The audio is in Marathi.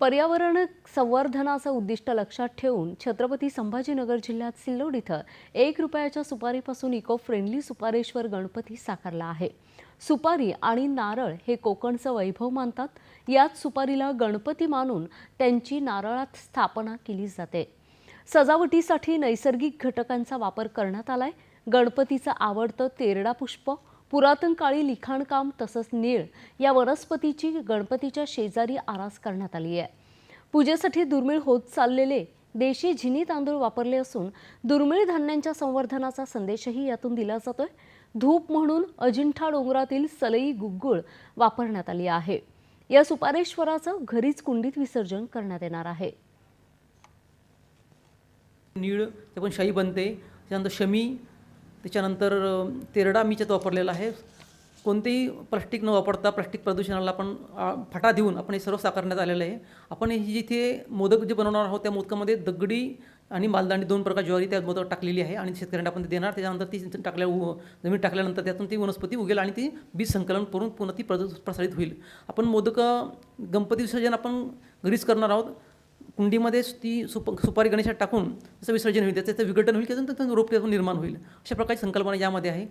पर्यावरण संवर्धनाचं उद्दिष्ट लक्षात ठेवून छत्रपती संभाजीनगर जिल्ह्यात सिल्लोड इथं एक रुपयाच्या सुपारीपासून इको फ्रेंडली सुपारेश्वर गणपती साकारला आहे. सुपारी आणि नारळ हे कोकणचं वैभव मानतात. याच सुपारीला गणपती मानून त्यांची नारळात स्थापना केली जाते. सजावटीसाठी नैसर्गिक घटकांचा वापर करण्यात आलाय. गणपतीचं आवडतं तेरडा पुष्प पुरातन काळी लिखाणकाम तसंच नीळ या वनस्पतीची गणपतीच्या शेजारी आरास करण्यात आली आहे. पूजेसाठी दुर्मिळ होत चाललेले देशी झिनी तांदूळ वापरले असून दुर्मिळ धान्यांच्या संवर्धनाचा संदेशही यातून दिला जातोय. धूप म्हणून अजिंठा डोंगरातील सलई गुग्गुळ वापरण्यात आली आहे. या सुपारेश्वराचं घरीच कुंडीत विसर्जन करण्यात येणार आहे. नीळ ते पण शाही बनते. त्यानंतर शमी त्याच्यानंतर तेरडा मी त्यात वापरलेला आहे. कोणतेही प्लास्टिक न वापरता प्लास्टिक प्रदूषणाला आपण फटा फाटा देऊन आपण हे सर्व साकारण्यात आलेलं आहे. आपण हे जिथे मोदक जे बनवणार आहोत त्या मोदकामध्ये दगडी आणि मालदाणी दोन प्रकार ज्वारी त्या मोदक टाकलेली आहे आणि शेतकऱ्यांना आपण ते देणार. त्याच्यानंतर ती टाकल्या उ जमीन टाकल्यानंतर त्यातून ती वनस्पती उगेल आणि ती बीज संकलन करून पुन्हा ती प्रदू प्रसारित होईल. आपण मोदक गणपती विसर्जन आपण घरीच करणार आहोत. कुंडीमध्येच ती सुप सुपारी गणेशात टाकून त्याचं विसर्जन होईल त्याचं विघटन होईल त्याचं त्यातून रोप त्यातून निर्माण होईल. अशा प्रकारची संकल्पना यामध्ये आहे.